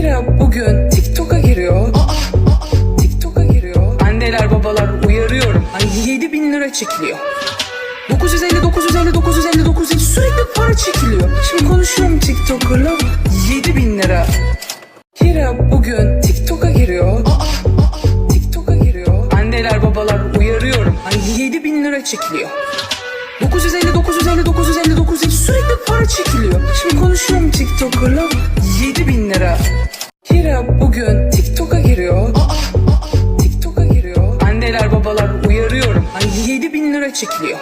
Hira bugün TikTok'a giriyor. TikTok'a giriyor. Anneler babalar uyarıyorum. Ay 7 bin lira çekiliyor. 950 950 959 hiç sürekli para çekiliyor. Şimdi konuşuyorum TikToker'la 7 bin lira. Hira bugün TikTok'a giriyor. TikTok'a giriyor. Anneler babalar uyarıyorum. Ay 7 bin lira çekiliyor. 950 950 959 hiç sürekli para çekiliyor. Şimdi konuşuyorum TikToker'la 7 bin lira. Hira bugün TikTok'a giriyor. TikTok'a giriyor. Anneler babalar uyarıyorum. Ay 7 bin lira çekiliyor.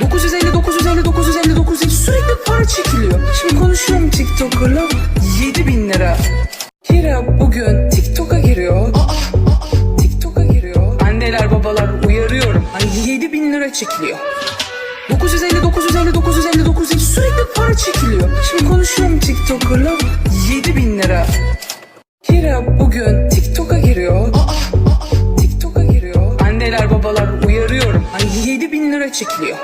950 950 959 hiç sürekli para çekiliyor. Şimdi konuşuyorum TikToker'la 7 bin lira. Hira bugün TikTok'a giriyor. TikTok'a giriyor. Anneler babalar uyarıyorum. Ay 7 bin lira çekiliyor. 950 950 959 hiç sürekli para çekiliyor. Şimdi konuşuyorum TikToker'la 7 bin lira. Hira bugün TikTok'a giriyor. TikTok'a giriyor. Anneler babalar uyarıyorum. Ay 7 bin lira çekiliyor.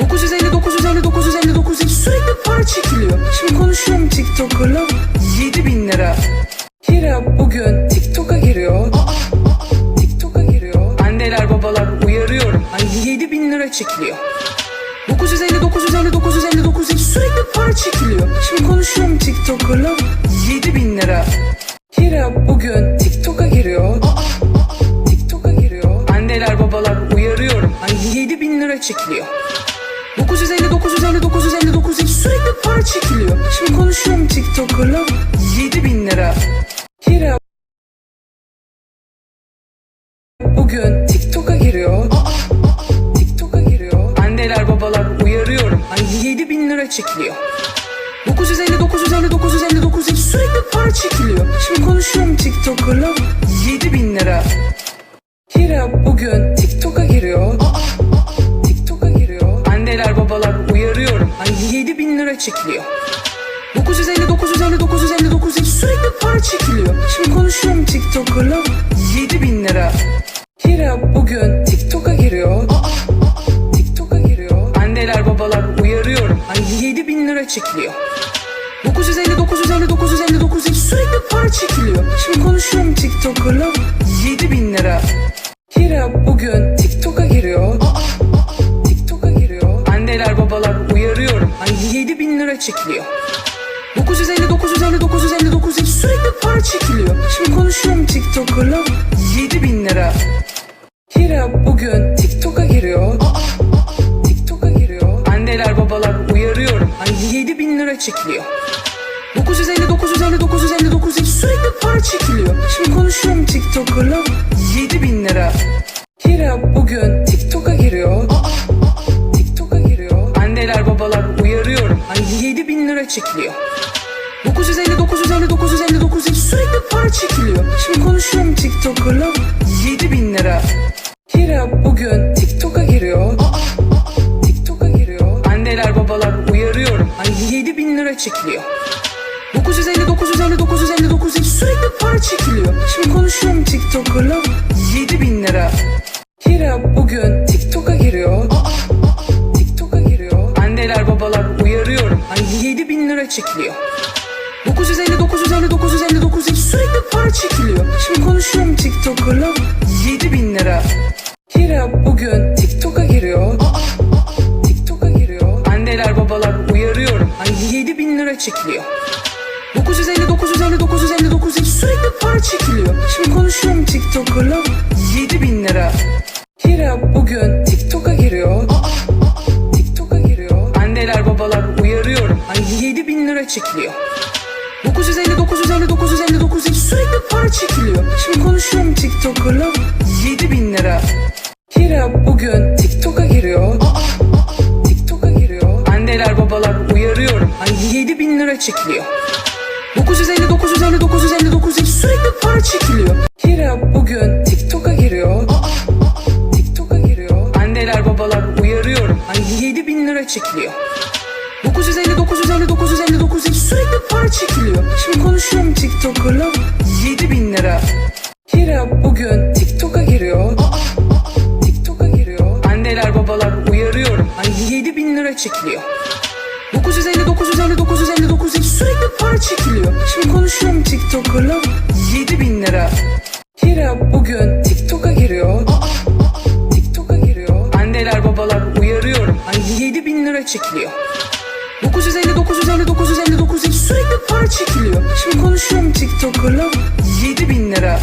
950 950 959 hiç sürekli para çekiliyor. Şimdi konuşuyorum TikToker'la 7 bin lira. Hira bugün TikTok'a giriyor. TikTok'a giriyor. Anneler babalar uyarıyorum. Ay 7 bin lira çekiliyor. 950 950 959 hiç sürekli para çekiliyor. Şimdi konuşuyorum TikToker'la 7 bin lira. Hira bugün TikTok'a giriyor. TikTok'a giriyor. Anneler babalar uyarıyorum. Ay 7 bin lira çekiliyor. 950 950 959 hiç sürekli para çekiliyor. Şimdi konuşuyorum TikToker'la 7 bin lira. Hira bugün TikTok'a giriyor. TikTok'a giriyor. Anneler babalar uyarıyorum. Ay 7 bin lira çekiliyor. 950 950 959 hiç sürekli para çekiliyor. Şimdi konuşuyorum TikToker'la 7 bin lira. Hira bugün TikTok'a giriyor. TikTok'a giriyor. Anneler babalar uyarıyorum. Ay 7 bin lira çekiliyor. 950 950 959 hiç sürekli para çekiliyor. Şimdi konuşuyorum TikToker'la 7 bin lira. Hira bugün TikTok'a giriyor. 7 bin lira çekiliyor. 950 950 959 hiç sürekli para çekiliyor. Şimdi konuşuyorum TikToker'la 7 bin lira. Hira bugün TikTok'a giriyor. TikTok'a giriyor. Anneler babalar uyarıyorum. Ay 7 bin lira çekiliyor. 950 950 959 hiç sürekli para çekiliyor. Şimdi konuşuyorum TikToker'la 7 bin lira. Hira bugün TikTok'a giriyor. Giriyor. Anneler babalar uyarıyorum. Ay 7 bin lira çekiliyor. 950 950 959 hiç sürekli para çekiliyor. Şimdi konuşuyorum TikToker'la 7 bin lira. Hira bugün TikTok'a giriyor. TikTok'a giriyor. Anneler babalar uyarıyorum. Ay 7 bin lira çekiliyor. 950 950 959 hiç sürekli para çekiliyor. Şimdi konuşuyorum TikToker'la 7 bin lira. Hira bugün TikTok'a giriyor. TikTok'a 7 bin lira çekiliyor. 950 950 959 hiç sürekli para çekiliyor. Şimdi konuşuyorum TikToker'la 7 bin lira. Hira bugün TikTok'a giriyor. TikTok'a giriyor. Anneler babalar uyarıyorum. Ay 7 bin lira çekiliyor. 950 950 959 hiç sürekli para çekiliyor. Şimdi konuşuyorum TikToker'la 7 bin lira. Hira bugün TikTok'a giriyor. TikTok'a bin lira çekiliyor. 950 950 959 hiç sürekli para çekiliyor. Şimdi konuşuyorum TikToker'la 7 bin lira. Hira bugün TikTok'a giriyor. TikTok'a giriyor. Anneler babalar uyarıyorum. Ay 7 bin lira çekiliyor. 950 950 959 hiç sürekli para çekiliyor. Şimdi konuşuyorum TikToker'la 7 bin lira. Hira bugün bin lira çekiliyor. 950 950 959 hiç sürekli para çekiliyor. Hira bugün TikTok'a giriyor. TikTok'a giriyor. Anneler babalar uyarıyorum. Ay 7 bin lira çekiliyor. 950 950 959 hiç sürekli para çekiliyor. Şimdi konuşuyorum TikToker'la 7 bin lira. Hira bugün TikTok'a giriyor. TikTok'a giriyor. Anneler babalar uyarıyorum. Ay 7 bin lira çekiliyor. 950 950 959 hiç sürekli para çekiliyor. Şimdi konuşuyorum TikToker'la 7000 lira. Hira bugün TikTok'a giriyor. Aa, aa, TikTok'a giriyor. Anneler babalar uyarıyorum. Ay 7000 lira çekiliyor. 950 950 950 950 sürekli para çekiliyor. Şimdi konuşuyorum TikToker'la 7000 lira.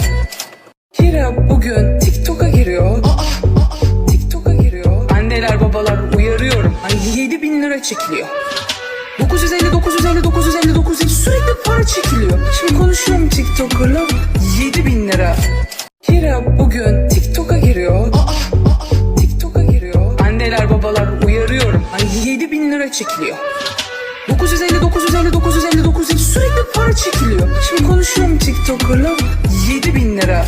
Hira bugün TikTok'a giriyor. Aa. Anneler babalar uyarıyorum. Ay 7000 lira çekiliyor. 950 950 950 950 sürekli para çekiliyor. Şimdi konuşuyorum TikToker'la 7000 lira. Hira bugün TikTok'a giriyor. Aa, aa, TikTok'a giriyor. Anneler babalar uyarıyorum. Ay 7000 lira çekiliyor. 950 950 950 950 sürekli para çekiliyor. Şimdi konuşuyorum TikToker'la 7000 lira.